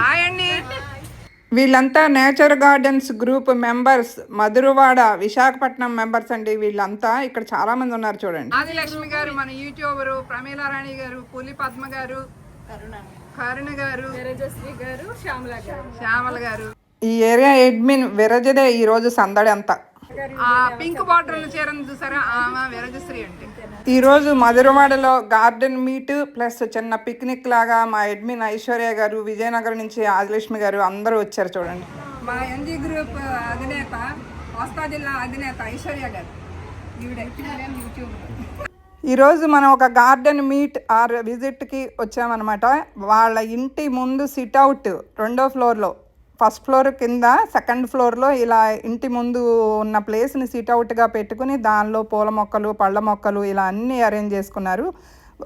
Hi అండి. వీళ్ళంతా nature gardens group members Madhurawada Visakhapatnam members అండి వీళ్ళంతా. ఇక్కడ చాలా మంది ఉన్నారు చూడండి. ఆదిలక్ష్మి గారు మన యూట్యూబరు ప్రమీలారాణి గారు పులి పద్మ గారు కరుణ గారు గారు శ్యామల గారు. శ్యామల గారు. ఈ ఏరియా అడ్మిన్ విరజదే ఈ రోజు సందడి అంతా. ఆ పింక్ బార్డర్ చీరను చూసారా? ఆమె విరజశ్రీ అంటే ఈ రోజు మధురవాడలో గార్డెన్ మీట్ ప్లస్ చిన్న పిక్నిక్ లాగా మా అడ్మిన్ ఐశ్వర్య గారు విజయనగరం నుంచి ఆదిలక్ష్మి గారు అందరూ వచ్చారు చూడండి. మా ఎన్జీ గ్రూప్ అధినేత కోస్తా జిల్లా అధినేత ఐశ్వర్య గారు. ఈవిడే యూట్యూబ్ ఈరోజు మనం ఒక గార్డెన్ మీట్ ఆర్ విజిట్కి వచ్చామన్నమాట. వాళ్ళ ఇంటి ముందు సిట్అవుట్ రెండో ఫ్లోర్లో. ఫస్ట్ ఫ్లోర్ కింద సెకండ్ ఫ్లోర్లో ఇలా ఇంటి ముందు ఉన్న ప్లేస్ని సిట్అవుట్గా పెట్టుకుని దానిలో పూల మొక్కలు పళ్ళ మొక్కలు ఇలా అన్నీ అరేంజ్ చేసుకున్నారు.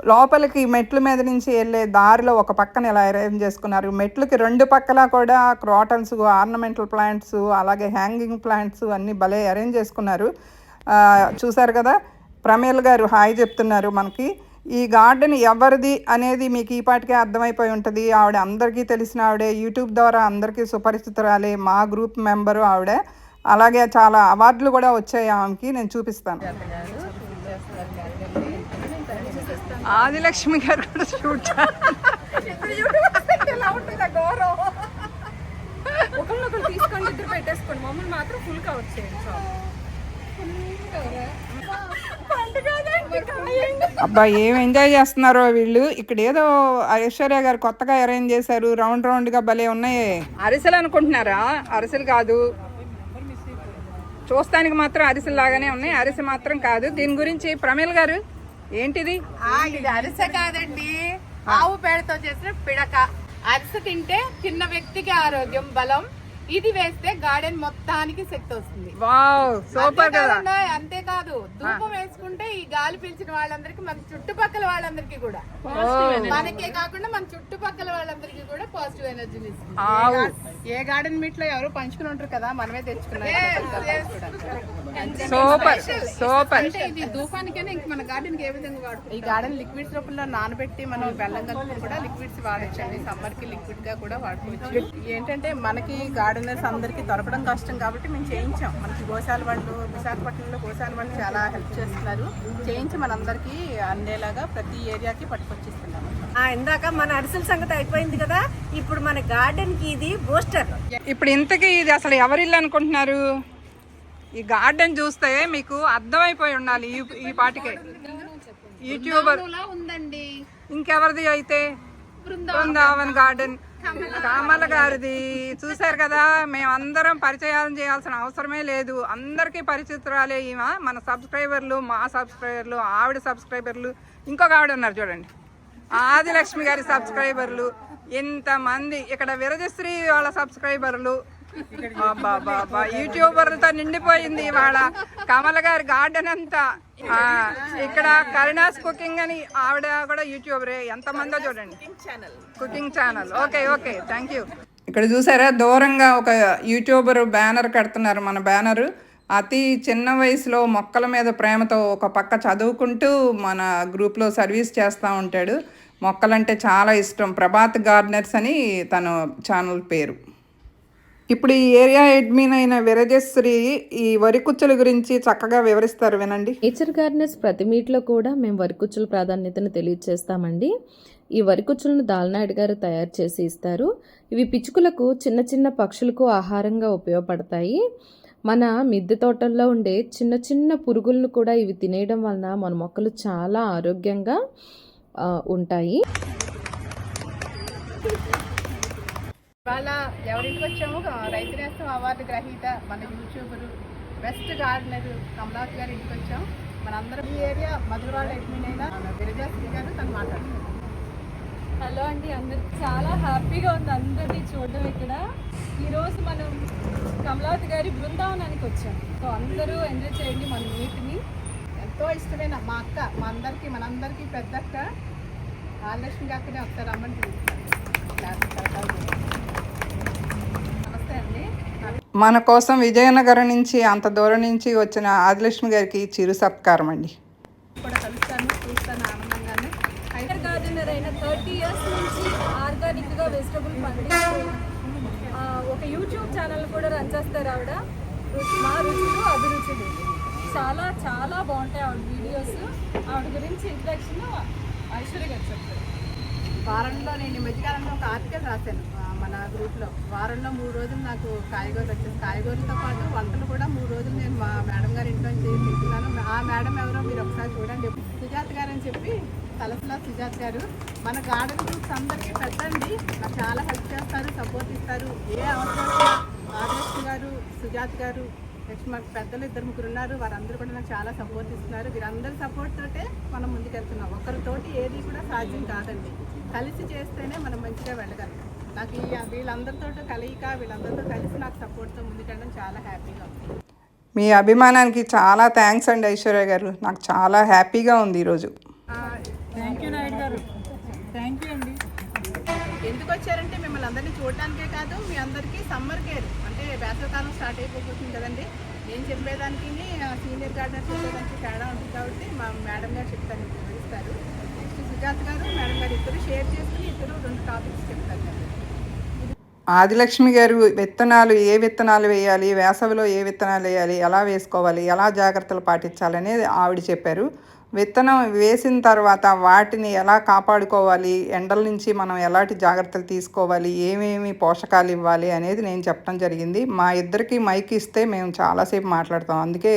లోపలికి మెట్ల మీద నుంచి వెళ్ళే దారిలో ఒక పక్కన ఇలా అరేంజ్ చేసుకున్నారు. మెట్లకి రెండు పక్కల కూడా క్రాటన్స్ ఆర్నమెంటల్ ప్లాంట్స్ అలాగే హ్యాంగింగ్ ప్లాంట్స్ అన్నీ భలే అరేంజ్ చేసుకున్నారు. చూసారు కదా? ప్రమేల్ గారు హాయ్ చెప్తున్నారు మనకి. ఈ గార్డెన్ ఎవరిది అనేది మీకు ఈ పాటికే అర్థమైపోయి ఉంటుంది. ఆవిడ అందరికీ తెలిసిన ఆవిడే యూట్యూబ్ ద్వారా అందరికీ సుపరిచితురాలే మా గ్రూప్ మెంబరు ఆవిడ. అలాగే చాలా అవార్డులు కూడా వచ్చాయి ఆమెకి నేను చూపిస్తాను. ఆదిలక్ష్మి గారు కూడా షూట్ ఒకరినొకరు తీసుకోండి ఇద్దరు పెట్టేసుకోండి. మమ్మల్ని మాత్రం ఫుల్ కవర్ చేయండి చాలు. అబ్బా ఏం ఎంజాయ్ చేస్తున్నారో వీళ్ళు? ఇక్కడ ఏదో ఐశ్వర్య గారు కొత్తగా అరేంజ్ చేశారు. రౌండ్ రౌండ్గా భలే ఉన్నాయి. అరిసెలు అనుకుంటున్నారా? అరిసెలు కాదు. చూస్తానికి మాత్రం అరిసెలు లాగానే ఉన్నాయి. అరిసె మాత్రం కాదు. దీని గురించి ప్రమేల్ గారు ఏంటిది? ఆ, ఇది అరిసె కాదండి. ఆవు పేడతో చేసిన పిడక. అరిసె తింటే చిన్న వ్యక్తికి ఆరోగ్యం బలం. ఇది వేస్తే గార్డెన్ మొత్తానికి శక్తి వస్తుంది సూపర్ కదా. అంతేకాదు ధూపం వేసుకుంటే ఈ గాలి పీల్చిన వాళ్ళందరికీ మన చుట్టుపక్కల వాళ్ళందరికీ కూడా. మనకే కాకుండా మన చుట్టుపక్కల వాళ్ళందరికీ కూడా పాజిటివ్ ఎనర్జీని ఇస్తుంది. ఏ గార్డెన్ మీట్లో ఎవరు పంచుకుని ఉంటారు కదా మనమే తెచ్చుకున్నాం సూపర్ సూపర్ అంటే ఇది ధూపానికైనా ఇంక మన గార్డెన్కి ఏ విధంగా వాడుతుంది ఈ గార్డెన్ లిక్విడ్స్ రూపంలో నానబెట్టి మనం బెల్లం కలిపి కూడా లిక్విడ్స్ వాడచ్చండి. సమ్మర్కి లిక్విడ్గా కూడా వాడుకోవచ్చు. ఏంటంటే మనకి గార్డెనర్స్ అందరికి దొరకడం కష్టం కాబట్టి మేము చేయించాం. మనకి గోశాల వాళ్ళు విశాఖపట్నంలో గోశాల వాళ్ళు చాలా హెల్ప్ చేస్తున్నారు. చేయించి మనందరికీ అందేలాగా ప్రతి ఏరియాకి పట్టుకొచ్చిస్తున్నాం. ఆ ఇందాక మన అరిసెల సంగతి అయిపోయింది కదా ఇప్పుడు మన గార్డెన్కి ఇది బూస్టర్ ఇప్పుడు ఇంతకీ ఇది అసలు ఎవరి ఇల్లు అనుకుంటున్నారు? ఈ గార్డెన్ చూస్తే మీకు అర్థమైపోయి ఉండాలి ఈ ఈ పాటికే. యూట్యూబర్ ఉందండి. ఇంకెవరిది అయితే? బృందావన్ గార్డెన్ కామల గారిది చూశారు కదా మేమందరం పరిచయాలు చేయాల్సిన అవసరమే లేదు. అందరికీ పరిచితురాలే ఈమె. మన సబ్స్క్రైబర్లు మా సబ్స్క్రైబర్లు ఆవిడ సబ్స్క్రైబర్లు ఇంకొక ఆవిడ ఉన్నారు చూడండి. ఆదిలక్ష్మి గారి సబ్స్క్రైబర్లు ఇంతమంది ఇక్కడ విరజశ్రీ వాళ్ళ సబ్స్క్రైబర్లు బాబా యూట్యూబర్లతో నిండిపోయింది ఇవాళ. కమల గారి గార్డెన్ అంతా. ఇక్కడ కరుణాస్ కుకింగ్ అని ఆవిడ కూడా యూట్యూబరే. ఎంతమందో చూడండి. Cooking channel. Okay okay. Thank you. ఇక్కడ చూసారా? దూరంగా ఒక యూట్యూబర్ బ్యానర్ కడుతున్నారు మన బ్యానర్. అతి చిన్న వయసులో మొక్కల మీద ప్రేమతో ఒక పక్క చదువుకుంటూ మన గ్రూప్లో సర్వీస్ చేస్తూ ఉంటాడు. మొక్కలంటే చాలా ఇష్టం. ప్రభాత్ గార్డెనర్స్ అని తన ఛానల్ పేరు. ఇప్పుడు ఈ ఏరియా అడ్మిన్ అయిన విరజశ్రీ ఈ వరి కుచ్చల గురించి చక్కగా వివరిస్తారు వినండి. నేచర్ గార్డెన్స్ ప్రతి మీట్లో కూడా మేము వరికుచ్చుల ప్రాధాన్యతను తెలియజేస్తామండి ఈ వరికుచ్చులను దాల్నాయుడు గారు తయారు చేసి ఇస్తారు. ఇవి పిచ్చుకలకు చిన్న చిన్న పక్షులకు ఆహారంగా ఉపయోగపడతాయి. మన మిద్దె తోటల్లో ఉండే చిన్న చిన్న పురుగులను కూడా ఇవి తినేయడం వలన మన మొక్కలు చాలా ఆరోగ్యంగా ఉంటాయి. ఇవాళ ఎవరింటికి వచ్చాము? రైతు నేస్తం అవార్డు గ్రహీత మన యూట్యూబర్ బెస్ట్ గార్డెనర్ కమలాత్ గారి ఇంటికి వచ్చాం. మనందరం ఈ ఏరియా మధురవాడ అడ్మిన్ అయిన విరజాశ్రీ గారు తను మాట్లాడుతున్నారు. హలో అండి అందరికి చాలా హ్యాపీగా ఉంది అందరినీ చూడడం ఇక్కడ. ఈరోజు మనం కమలావతి గారి బృందావనానికి వచ్చాం. సో అందరూ ఎంజాయ్ చేయండి మన మీట్ని. ఎంతో ఇష్టమైన మా అక్క మా అందరికి మనందరికీ పెద్ద అక్క ఆలక్ష్మి అక్కనే ఒకసారి రమ్మని మన కోసం విజయనగరం నుంచి అంత దూరం నుంచి వచ్చిన ఆదిలక్ష్మి గారికి చిరు సత్కారం అండి. కూడా కలుస్తాను చూస్తాను ఆనందంగానే. హైదర్ గార్డెనర్ అయిన థర్టీ ఇయర్స్ నుంచి ఆర్గానిక్గా వెజిటబుల్ పండించి ఆ, ఒక యూట్యూబ్ ఛానల్ కూడా రన్ చేస్తారు ఆవిడ. రుచి మా రుచులు అభిరుచులు. చాలా చాలా బాగుంటాయి ఆవిడ వీడియోస్. ఆవిడ గురించి ఇంట్రడక్షన్ ఐశ్వర్య గారు చెప్తారు వారంలో నేను మధ్యకాలంలో ఒక ఆర్టికల్ రాశాను. గ్రూప్లో. వారంలో మూడు రోజులు నాకు కాయగూరలు వచ్చేసి కాయగూరలతో పాటు వంటలు కూడా మూడు రోజులు నేను మా మేడం గారి ఇంట్లో చేసి ఆ మేడం ఎవరో మీరు ఒకసారి చూడండి. సుజాత గారు అని చెప్పి తలసలా సుజాత గారు. మన గార్డెన్ గ్రూప్స్ అందరికీ పెట్టండి. నాకు చాలా హెల్ప్ చేస్తారు సపోర్ట్ ఇస్తారు. ఏ అవసరం ఆదర్శ్ గారు సుజాత గారు నెక్స్ట్ మాకు పెద్దలు ఇద్దరు ముగ్గురు ఉన్నారు. వారందరూ కూడా నాకు చాలా సపోర్ట్ ఇస్తున్నారు. వీరందరి సపోర్ట్ తోటే మనం ముందుకెళ్తున్నాం. ఒకరితోటి ఏది కూడా సాధ్యం కాదండి. కలిసి చేస్తేనే మనం మంచిగా వెళ్ళగలం. నాకు ఈ వీళ్ళందరితో కలయిక వీళ్ళందరితో కలిసి నాకు సపోర్ట్తో ముందుకెళ్ళడం చాలా హ్యాపీగా ఉంది. మీ అభిమానానికి చాలా థ్యాంక్స్ అండి ఐశ్వర్య గారు. నాకు చాలా హ్యాపీగా ఉంది ఈరోజు. ఎందుకు వచ్చారంటే మిమ్మల్ని అందరినీ చూడడానికే కాదు మీ అందరికీ సమ్మర్ కేర్ అంటే వేసవికాలం స్టార్ట్ అయిపోతుంది కదండి. నేను చెప్పేదానికి సీనియర్ గార్డెనర్ చెప్పేదానికి తేడా ఉంటుంది కాబట్టి మా మేడం గారు చెప్తారు మీకు వివరిస్తారు. నెక్స్ట్ సుజాత్ గారు మేడం గారు ఇద్దరు షేర్ చేసుకుని ఇద్దరు రెండు టాపిక్స్ చెప్తారు. ఆదిలక్ష్మి గారు విత్తనాలు ఏ విత్తనాలు వేయాలి వేసవిలో ఏ విత్తనాలు వేయాలి ఎలా వేసుకోవాలి ఎలా జాగ్రత్తలు పాటించాలనేది ఆవిడ చెప్పారు. విత్తనం వేసిన తర్వాత వాటిని ఎలా కాపాడుకోవాలి ఎండల నుంచి మనం ఎలాంటి జాగ్రత్తలు తీసుకోవాలి ఏమేమి పోషకాలు ఇవ్వాలి అనేది నేను చెప్పడం జరిగింది. మా ఇద్దరికి మైక్ ఇస్తే మేము చాలాసేపు మాట్లాడతాం. అందుకే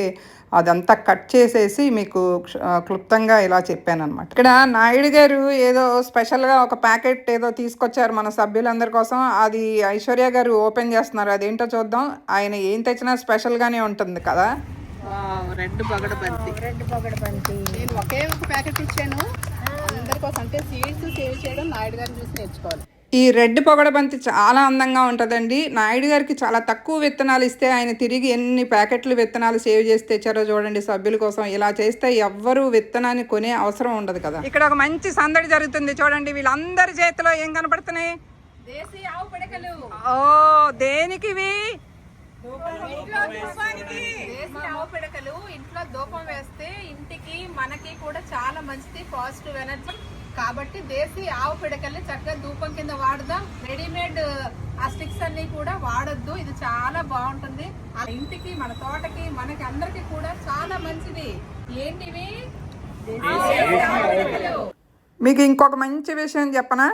అదంతా కట్ చేసేసి మీకు క్ష- క్లుప్తంగా ఇలా చెప్పాను అనమాట ఇక్కడ నాయుడు గారు ఏదో స్పెషల్గా ఒక ప్యాకెట్ ఏదో తీసుకొచ్చారు మన సభ్యులందరి కోసం. అది ఐశ్వర్య గారు ఓపెన్ చేస్తున్నారు. అదేంటో చూద్దాం. ఆయన ఏం తెచ్చినా స్పెషల్గానే ఉంటుంది కదా. రెడ్ పగడ బంతి. రెడ్ పొగడ బంతి. నేను ఒకే ఒక ప్యాకెట్ ఇచ్చాను. అందరి కోసం అంటే సీడ్స్ సేవ్ చేయడం నాయుడు గారిని చూసి నేర్చుకోవాలి. ఈ రెడ్ పొగడబంతి చాలా అందంగా ఉంటుందండి. నాయుడు గారికి చాలా తక్కువ విత్తనాలు ఇస్తే ఆయన తిరిగి ఎన్ని ప్యాకెట్లు విత్తనాలు సేవ్ చేసి తెచ్చారో చూడండి సభ్యుల కోసం. ఇలా చేస్తే ఎవ్వరు విత్తనాన్ని కొనే అవసరం ఉండదు కదా. ఇక్కడ ఒక మంచి సందడి జరుగుతుంది చూడండి. వీళ్ళందరి చేతిలో ఏం కనపడుతున్నాయి? దేశీ ఆవు పిడకలు. ఓ దేనికి ఇవి? దేశీ ఆవు పిడకలు ఇంట్లో ధూపం వేస్తే ఇంటికి మనకి కూడా చాలా మంచిది పాజిటివ్ ఎనర్జీ కాబట్టి దేశీ ఆవు పిడకల్ని చక్కగా ధూపం కింద వాడదాం రెడీమేడ్ ఆ స్టిక్స్ అన్ని కూడా వాడద్దు ఇది చాలా బాగుంటుంది ఆ ఇంటికి మన తోటకి మనకి అందరికి కూడా చాలా మంచిది ఏంటివి ఆవు పిడకలు. మీకు ఇంకొక మంచి విషయం చెప్పనా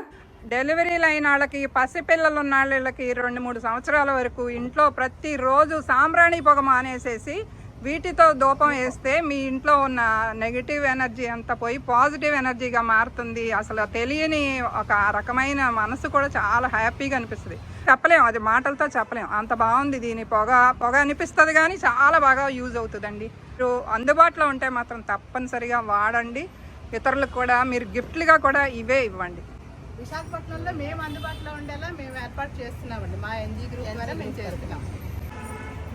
డెలివరీలు అయిన వాళ్ళకి పసిపిల్లలు ఉన్న వాళ్ళకి రెండు మూడు సంవత్సరాల వరకు ఇంట్లో ప్రతిరోజు సాంబ్రాణి పొగ మానేసేసి వీటితో దూపం వేస్తే మీ ఇంట్లో ఉన్న నెగిటివ్ ఎనర్జీ అంతా పోయి పాజిటివ్ ఎనర్జీగా మారుతుంది. అసలు తెలియని ఒక రకమైన మనసు కూడా చాలా హ్యాపీగా అనిపిస్తుంది. చెప్పలేం అది మాటలతో చెప్పలేం. అంత బాగుంది దీని పొగ. పొగ అనిపిస్తుంది కానీ చాలా బాగా యూజ్ అవుతుందండి. మీరు అందుబాటులో ఉంటే మాత్రం తప్పనిసరిగా వాడండి. ఇతరులకు కూడా మీరు గిఫ్ట్లుగా కూడా ఇవే ఇవ్వండి. విశాఖపట్నంలో మేము అందుబాటులో ఉండేలా మేము ఏర్పాటు చేస్తున్నామండి మా ఎన్జీ గ్రూప్ ద్వారా మేము చేస్తున్నాం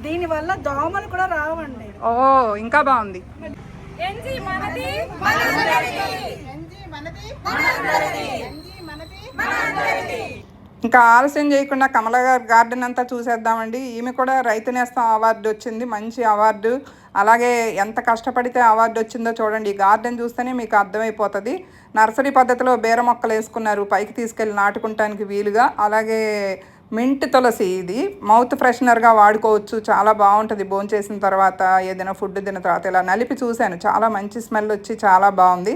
దీని వల్ల దోమలు కూడా రావండి ఓ ఇంకా బాగుంది ఎంజీ మనది ఎన్జీ మనది ఎన్జీ మనది ఇంకా ఆలస్యం చేయకుండా కమల గారి గార్డెన్ అంతా చూసేద్దామండి. ఈమె కూడా రైతు నేస్తం అవార్డు వచ్చింది. మంచి అవార్డు. అలాగే ఎంత కష్టపడితే అవార్డు వచ్చిందో చూడండి. ఈ గార్డెన్ చూస్తేనే మీకు అర్థమైపోతుంది. నర్సరీ పద్ధతిలో బీర మొక్కలు వేసుకున్నారు. పైకి తీసుకెళ్ళి నాటుకుంటానికి వీలుగా. అలాగే మింట్ తులసి ఇది. మౌత్ ఫ్రెషనర్గా వాడుకోవచ్చు. చాలా బాగుంటుంది. భోంచేసిన తర్వాత ఏదైనా ఫుడ్ తిన్న తర్వాత ఇలా నలిపి చూశాను. చాలా మంచి స్మెల్ వచ్చి చాలా బాగుంది.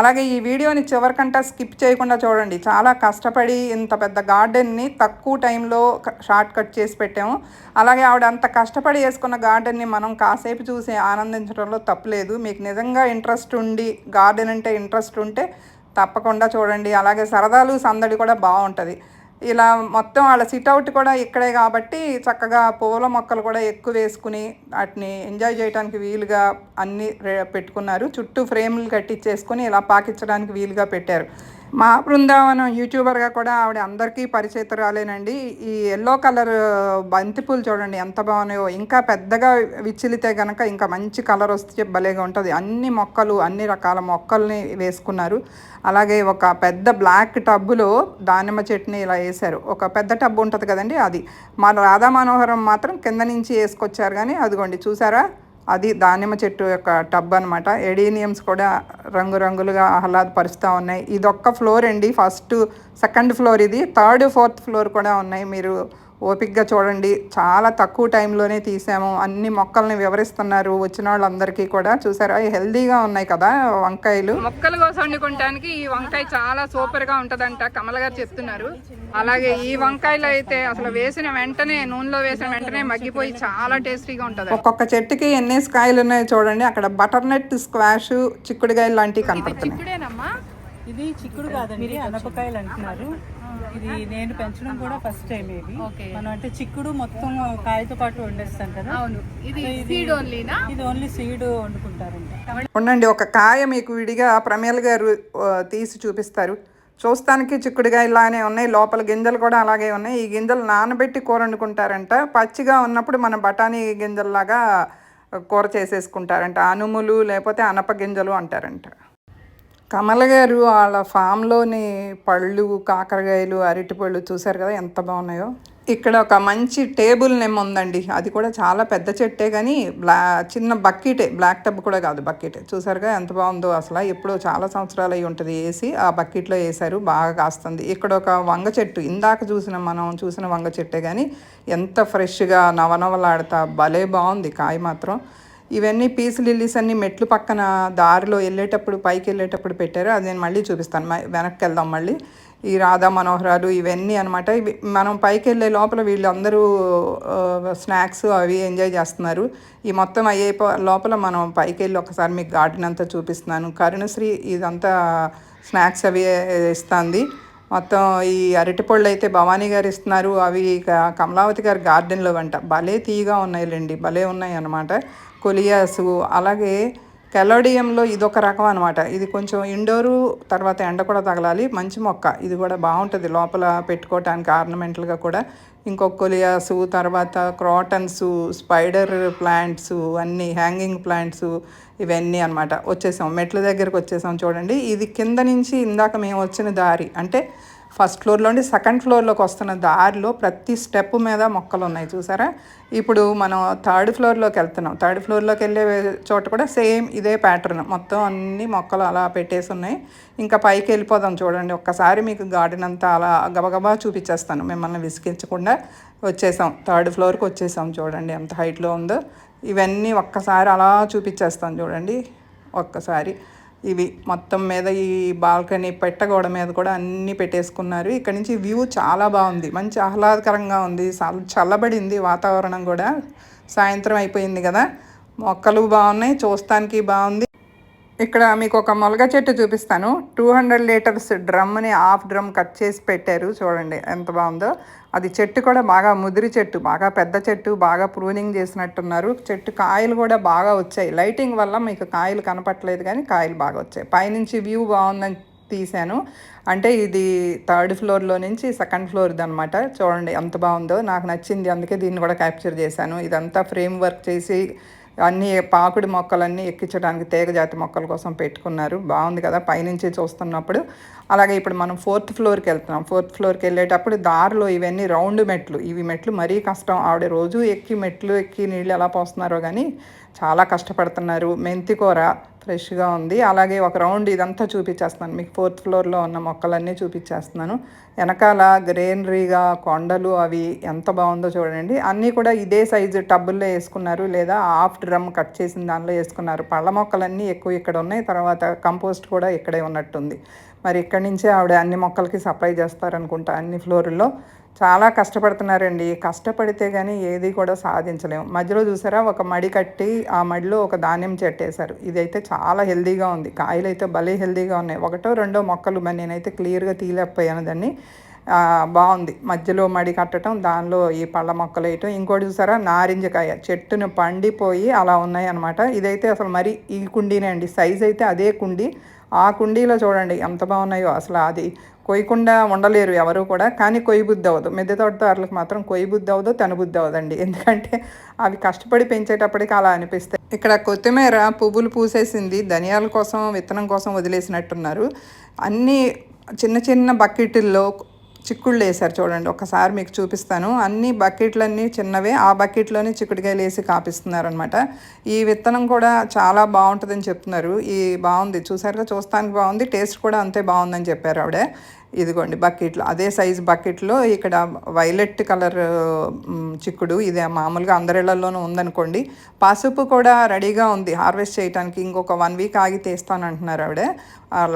అలాగే ఈ వీడియోని చివరికంటా స్కిప్ చేయకుండా చూడండి. చాలా కష్టపడి ఇంత పెద్ద గార్డెన్ని తక్కువ టైంలో షార్ట్ కట్ చేసి పెట్టాము. అలాగే ఆవిడ అంత కష్టపడి వేసుకున్న గార్డెన్ని మనం కాసేపు చూసి ఆనందించడంలో తప్పలేదు. మీకు నిజంగా ఇంట్రెస్ట్ ఉండి గార్డెన్ అంటే ఇంట్రెస్ట్ ఉంటే తప్పకుండా చూడండి. అలాగే సరదాలు సందడి కూడా బాగుంటుంది. ఇలా మొత్తం వాళ్ళ సిట్అవుట్ కూడా ఇక్కడే కాబట్టి చక్కగా పూల మొక్కలు కూడా ఎక్కువ వేసుకుని వాటిని ఎంజాయ్ చేయడానికి వీలుగా అన్ని పెట్టుకున్నారు. చుట్టూ ఫ్రేమ్లు కట్టించేసుకుని ఇలా పాకించడానికి వీలుగా పెట్టారు. మా బృందావనం యూట్యూబర్గా కూడా ఆవిడ అందరికీ పరిచితురాలేనండి ఈ ఎల్లో కలర్ బంతిపూలు చూడండి ఎంత బాగున్నాయో. ఇంకా పెద్దగా విచ్చిలితే గనక ఇంకా మంచి కలర్ వస్తే భలేగా ఉంటుంది. అన్ని మొక్కలు అన్ని రకాల మొక్కల్ని వేసుకున్నారు. అలాగే ఒక పెద్ద బ్లాక్ టబ్బులో దానిమ్మ చెట్టుని ఇలా వేశారు. ఒక పెద్ద టబ్బు ఉంటుంది కదండి అది. మన రాధా మనోహరం మాత్రం కింద నుంచి వేసుకొచ్చారు కానీ అదిగోండి చూసారా? అది దానిమ్మ చెట్టు యొక్క టబ్ అనమాట ఎడీనియమ్స్ కూడా రంగురంగులుగా ఆహ్లాదపరుస్తూ ఉన్నాయి. ఇదొక్క ఫ్లోర్ అండి. ఫస్ట్ సెకండ్ ఫ్లోర్ ఇది. థర్డ్ ఫోర్త్ ఫ్లోర్ కూడా ఉన్నాయి. మీరు ఓపిక్గా చూడండి. చాలా తక్కువ టైంలోనే తీసాము. అన్ని మొక్కల్ని వివరిస్తున్నారు వచ్చిన వాళ్ళందరికీ కూడా. చూసారా? హెల్దీగా ఉన్నాయి కదా వంకాయలు. మొక్కల కోసం వండుకోవటానికి ఈ వంకాయ చాలా సూపర్గా ఉంటదంట కమల గారు చెప్తున్నారు. అలాగే ఈ వంకాయలు అయితే అసలు వేసిన వెంటనే నూనెలో వేసిన వెంటనే మగ్గిపోయి చాలా టేస్టీగా ఉంటది ఒక్కొక్క చెట్టుకి ఎన్నేసి కాయలు ఉన్నాయో చూడండి. అక్కడ బటర్ నట్ స్క్వాష్ చిక్కుడుకాయలు లాంటివి కనపడుతున్నాయి. ఇది చిక్కుడు కాదండి అనపకాయలు అంటున్నారు. ఇది నేను పెంచడం కూడా ఫస్ట్ టైం ఇది. మనం అంటే చిక్కుడు మొత్తం కాయతో పాటు వండేస్తాం కదా. అవును. ఇది సీడ్ ఓన్లీనా ఇది ఓన్లీ సీడ్ వండుకుంటారంట ఉండండి ఒక కాయ మీకు విడిగా ప్రమేల్ గారు తీసి చూపిస్తారు. చూస్తానికి చిక్కుడుగాయలానే ఉన్నాయి. లోపల గింజలు కూడా అలాగే ఉన్నాయి. ఈ గింజలు నానబెట్టి కూర వండుకుంటారంట. పచ్చిగా ఉన్నప్పుడు మన బఠానీ గింజల్లాగా కూర చేసేసుకుంటారంట. అనుములు లేకపోతే అనప గింజలు అంటారంట. కమల గారు వాళ్ళ ఫామ్లోని పళ్ళు కాకరకాయలు అరటిపళ్ళు చూసారు కదా ఎంత బాగున్నాయో? ఇక్కడ ఒక మంచి టేబుల్ నెమ్ ఉందండి. అది కూడా చాలా పెద్ద చెట్టే కానీ బ్లా చిన్న బకెటే బ్లాక్ టబ్ కూడా కాదు బకెటే. చూసారుగా ఎంత బాగుందో అసలు. ఎప్పుడో చాలా సంవత్సరాలు అయి ఉంటుంది వేసి ఆ బకెట్లో వేసారు బాగా కాస్తుంది. ఇక్కడ ఒక వంగ చెట్టు. ఇందాక చూసిన మనం చూసిన వంగ చెట్టే కానీ ఎంత ఫ్రెష్గా నవనవలాడతా భలే బాగుంది కాయ మాత్రం. ఇవన్నీ పీస్ లిల్లీస్ అన్ని మెట్లు పక్కన దారిలో వెళ్ళేటప్పుడు పైకి వెళ్ళేటప్పుడు పెట్టారు. అది నేను మళ్ళీ చూపిస్తాను. వెనక్కి వెళ్దాం మళ్ళీ. ఈ రాధా మనోహరాలు ఇవన్నీ అనమాట ఇవి మనం పైకి వెళ్ళే లోపల వీళ్ళందరూ స్నాక్స్ అవి ఎంజాయ్ చేస్తున్నారు. ఈ మొత్తం అయ్యే లోపల మనం పైకి వెళ్ళి ఒకసారి మీకు గార్డెన్ అంతా చూపిస్తున్నాను. కరుణశ్రీ ఇదంతా స్నాక్స్ అవి ఇస్తుంది. మొత్తం ఈ అరటిపళ్ళు అయితే భవానీ గారు ఇస్తున్నారు. అవి ఇక కమలావతి గారి గార్డెన్లో వంట. భలే తీయగా ఉన్నాయిలేండి భలే ఉన్నాయి అన్నమాట. కొలియాసు అలాగే కెలోడియంలో ఇదొక రకం అనమాట ఇది కొంచెం ఇండోరు తర్వాత ఎండ కూడా తగలాలి మంచి మొక్క. ఇది కూడా బాగుంటుంది. లోపల పెట్టుకోవటానికి ఆర్నమెంటల్గా కూడా. ఇంకొక కొలియాసు తర్వాత క్రాటన్స్ స్పైడర్ ప్లాంట్స్ అన్నీ హ్యాంగింగ్ ప్లాంట్స్ ఇవన్నీ అనమాట వచ్చేసాం. మెట్ల దగ్గరకు వచ్చేసాం చూడండి. ఇది కింద నుంచి ఇందాక మేము వచ్చిన దారి. అంటే ఫస్ట్ ఫ్లోర్లోండి సెకండ్ ఫ్లోర్లోకి వస్తున్న దారిలో ప్రతి స్టెప్ మీద మొక్కలు ఉన్నాయి చూసారా? ఇప్పుడు మనం థర్డ్ ఫ్లోర్లోకి వెళ్తున్నాం. థర్డ్ ఫ్లోర్లోకి వెళ్ళే చోట కూడా సేమ్ ఇదే ప్యాటర్న్. మొత్తం అన్ని మొక్కలు అలా పెట్టేసి ఉన్నాయి. ఇంకా పైకి వెళ్ళిపోదాం చూడండి. ఒక్కసారి మీకు గార్డెన్ అంతా అలా గబగబా చూపించేస్తాను. మిమ్మల్ని విసిగించకుండా వచ్చేసాం. థర్డ్ ఫ్లోర్కి వచ్చేసాం చూడండి. ఎంత హైట్లో ఉందో. ఇవన్నీ ఒక్కసారి అలా చూపించేస్తాం చూడండి. ఒక్కసారి. ఇవి మొత్తం మీద ఈ బాల్కనీ పెట్టగోడ మీద కూడా అన్నీ పెట్టేసుకున్నారు. ఇక్కడ నుంచి వ్యూ చాలా బాగుంది. మంచి ఆహ్లాదకరంగా ఉంది. చల్లబడింది వాతావరణం కూడా. సాయంత్రం అయిపోయింది కదా. మొక్కలు బాగున్నాయి. చూస్తానికి బాగుంది. ఇక్కడ మీకు ఒక మొలగ చెట్టు చూపిస్తాను. టూ హండ్రెడ్ లీటర్స్ డ్రమ్ని హాఫ్ డ్రమ్ కట్ చేసి పెట్టారు. చూడండి ఎంత బాగుందో. అది చెట్టు కూడా బాగా ముదిరి చెట్టు బాగా పెద్ద చెట్టు బాగా ప్రూనింగ్ చేసినట్టున్నారు. చెట్టు కాయలు కూడా బాగా వచ్చాయి. లైటింగ్ వల్ల మీకు కాయలు కనపట్లేదు కానీ కాయలు బాగా వచ్చాయి. పైనుంచి వ్యూ బాగుందని తీశాను. అంటే ఇది థర్డ్ ఫ్లోర్లో నుంచి సెకండ్ ఫ్లోర్ది అనమాట చూడండి ఎంత బాగుందో. నాకు నచ్చింది. అందుకే దీన్ని కూడా క్యాప్చర్ చేశాను. ఇదంతా ఫ్రేమ్ వర్క్ చేసి అన్ని పాకుడు మొక్కలన్నీ ఎక్కించడానికి తీగజాతి మొక్కల కోసం పెట్టుకున్నారు. బాగుంది కదా పైనుంచి చూస్తున్నప్పుడు. అలాగే ఇప్పుడు మనం ఫోర్త్ ఫ్లోర్కి వెళ్తున్నాం. ఫోర్త్ ఫ్లోర్కి వెళ్ళేటప్పుడు దారిలో ఇవన్నీ రౌండ్ మెట్లు. ఇవి మెట్లు మరీ కష్టం. ఆవిడ రోజు ఎక్కి మెట్లు ఎక్కి నీళ్ళు ఎలా పోస్తున్నారో కానీ చాలా కష్టపడుతున్నారు. మెంతికూర ఫ్రెష్గా ఉంది. అలాగే ఒక రౌండ్ ఇదంతా చూపించేస్తున్నాను మీకు ఫోర్త్ ఫ్లోర్లో ఉన్న మొక్కలన్నీ చూపించేస్తున్నాను వెనకాల గ్రీనరీగా కొండలు అవి ఎంత బాగుందో చూడండి. అన్నీ కూడా ఇదే సైజు టబ్బుల్లో వేసుకున్నారు. లేదా హాఫ్ డ్రమ్ కట్ చేసిన దానిలో వేసుకున్నారు. పళ్ళ మొక్కలన్నీ ఎక్కువ ఇక్కడ ఉన్నాయి. తర్వాత కంపోస్ట్ కూడా ఇక్కడే ఉన్నట్టుంది. మరి ఇక్కడి నుంచే ఆవిడ అన్ని మొక్కలకి సప్లై చేస్తారనుకుంటా అన్ని ఫ్లోర్లో. చాలా కష్టపడుతున్నారండి. కష్టపడితే కానీ ఏది కూడా సాధించలేము మధ్యలో చూసారా ఒక మడి కట్టి ఆ మడిలో ఒక ధాన్యం చెట్టేశారు. ఇదైతే చాలా హెల్దీగా ఉంది. కాయలు అయితే భలే హెల్దీగా ఉన్నాయి. ఒకటో రెండో మొక్కలు మరి నేనైతే క్లియర్గా తీయలేకపోయాను దాన్ని. బాగుంది. మధ్యలో మడి కట్టడం దానిలో ఈ పళ్ళ మొక్కలు వేయటం. ఇంకోటి చూసారా నారింజకాయ. చెట్టును పండిపోయి అలా ఉన్నాయి అనమాట ఇదైతే అసలు మరి ఈ కుండీనే అండి. సైజ్ అయితే అదే కుండీ. ఆ కుండీలో చూడండి ఎంత బాగున్నాయో. అసలు అది కొయ్యకుండా ఉండలేరు ఎవరు కూడా కానీ కొయ్యి బుద్ధి అవ్వదు. మిద్దె తోటదారులకు మాత్రం కొయ్యి బుద్ధి అవ్వదు తన బుద్ధి అవ్వదండి. ఎందుకంటే అవి కష్టపడి పెంచేటప్పటికి అలా అనిపిస్తాయి. ఇక్కడ కొత్తిమీర పువ్వులు పూసేసింది ధనియాల కోసం విత్తనం కోసం వదిలేసినట్టున్నారు. అన్నీ చిన్న చిన్న బకెట్ల్లో చిక్కుళ్ళు వేసారు చూడండి ఒకసారి మీకు చూపిస్తాను. అన్ని బకెట్లన్నీ చిన్నవే ఆ బకెట్లోనే చిక్కుడుకాయలు వేసి కాపిస్తున్నారు అనమాట ఈ విత్తనం కూడా చాలా బాగుంటుందని చెప్తున్నారు. ఈ బాగుంది చూసారుగా చూస్తానికి బాగుంది టేస్ట్ కూడా అంతే బాగుందని చెప్పారు ఆవిడ. ఇదిగోండి బకెట్లో. అదే సైజు బకెట్లో ఇక్కడ వైలెట్ కలర్ చిక్కుడు ఇది మామూలుగా అందరిళ్ళలోనూ ఉందనుకోండి. పసుపు కూడా రెడీగా ఉంది హార్వెస్ట్ చేయడానికి ఇంకొక వన్ వీక్ ఆగి తీస్తానంటున్నారు ఆవిడ.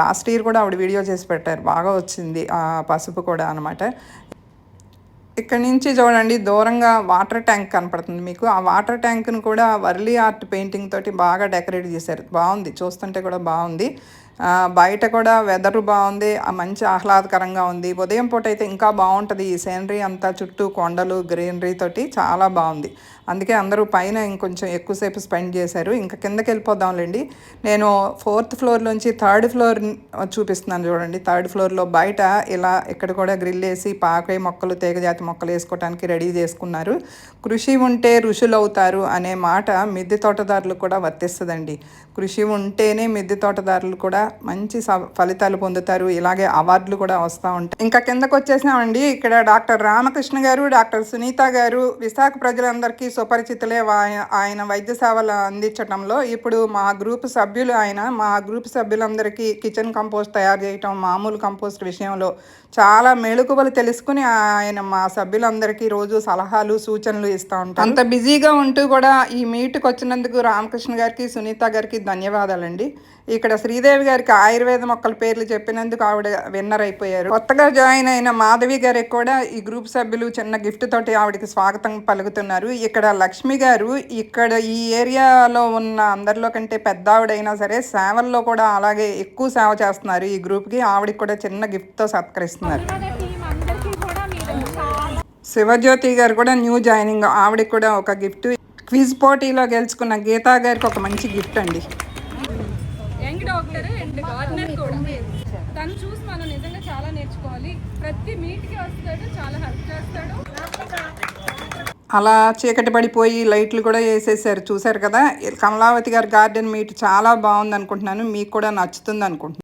లాస్ట్ ఇయర్ కూడా ఆవిడ వీడియో చేసి పెట్టారు. బాగా వచ్చింది ఆ పసుపు కూడా అనమాట ఇక్కడ నుంచి చూడండి దూరంగా వాటర్ ట్యాంక్ కనపడుతుంది మీకు. ఆ వాటర్ ట్యాంక్ను కూడా వర్లీ ఆర్ట్ పెయింటింగ్ తోటి బాగా డెకరేట్ చేశారు. బాగుంది. చూస్తుంటే కూడా బాగుంది. బయట కూడా వెదర్ బాగుంది మంచి ఆహ్లాదకరంగా ఉంది. ఉదయం పూట అయితే ఇంకా బాగుంటుంది. ఈ సీనరీ అంతా చుట్టూ కొండలు గ్రీనరీ తోటి చాలా బాగుంది. అందుకే అందరూ పైన ఇంకొంచెం ఎక్కువసేపు స్పెండ్ చేశారు. ఇంకా కిందకి వెళ్ళిపోదాంలేండి. నేను ఫోర్త్ ఫ్లోర్లోంచి థర్డ్ ఫ్లోర్ చూపిస్తున్నాను చూడండి. థర్డ్ ఫ్లోర్లో బయట ఇలా ఇక్కడ కూడా గ్రిల్ వేసి పాకాయ మొక్కలు తీగజాతి మొక్కలు వేసుకోవడానికి రెడీ చేసుకున్నారు. కృషి ఉంటే ఋషులు అవుతారు అనే మాట మిద్దె తోటదారులు కూడా వర్తిస్తుందండి. కృషి ఉంటేనే మిద్దె తోటదారులు కూడా మంచి స- ఫలితాలు పొందుతారు. ఇలాగే అవార్డులు కూడా వస్తూ ఉంటాయి. ఇంకా కిందకు వచ్చేసామండి ఇక్కడ డాక్టర్ రామకృష్ణ గారు డాక్టర్ సునీత గారు విశాఖ ప్రజలందరికీ సుపరిచితులే ఆయన వైద్య సేవలు అందించడంలో ఇప్పుడు మా గ్రూప్ సభ్యులు ఆయన మా గ్రూప్ సభ్యులందరికీ కిచెన్ కంపోస్ట్ తయారు చేయటం మామూలు కంపోస్ట్ విషయంలో చాలా మెళుకువలు తెలుసుకుని ఆయన మా సభ్యులందరికీ రోజు సలహాలు సూచనలు ఇస్తూ ఉంటారు. అంత బిజీగా ఉంటూ కూడా ఈ మీట్కి వచ్చినందుకు రామకృష్ణ గారికి సునీత గారికి ధన్యవాదాలండి. ఇక్కడ శ్రీదేవి గారికి ఆయుర్వేద మొక్కల పేర్లు చెప్పినందుకు ఆవిడ విన్నర్ అయిపోయారు. కొత్తగా జాయిన్ అయిన మాధవి గారికి కూడా ఈ గ్రూప్ సభ్యులు చిన్న గిఫ్ట్ తోటి ఆవిడకి స్వాగతం పలుకుతున్నారు. ఇక్కడ లక్ష్మి గారు ఇక్కడ ఈ ఏరియాలో ఉన్న అందరిలో కంటే పెద్ద ఆవిడైనా సరే సేవల్లో కూడా అలాగే ఎక్కువ సేవ చేస్తున్నారు ఈ గ్రూప్కి ఆవిడకి కూడా చిన్న గిఫ్ట్తో సత్కరిస్తున్నారు. శివజ్యోతి గారు కూడా న్యూ జాయినింగ్ ఆవిడకి కూడా ఒక గిఫ్ట్ క్విజ్ పోటీలో గెలుచుకున్న గీతా గారికి ఒక మంచి గిఫ్ట్ అండి యంగ్ డాక్టర్ అండ్ గార్డెనర్ కూడా తను చూసి మనం నిజంగా చాలా నేర్చుకోవాలి ప్రతి మీట్కి వస్తాడు చాలా హెల్ప్ చేస్తాడు అలా చీకటి పడిపోయి లైట్లు కూడా వేసేసారు చూసారు కదా? కమలావతి గారి గార్డెన్ మీట్ చాలా బాగుంది అనుకుంటున్నాను మీకు కూడా నచ్చుతుంది అనుకుంటున్నాను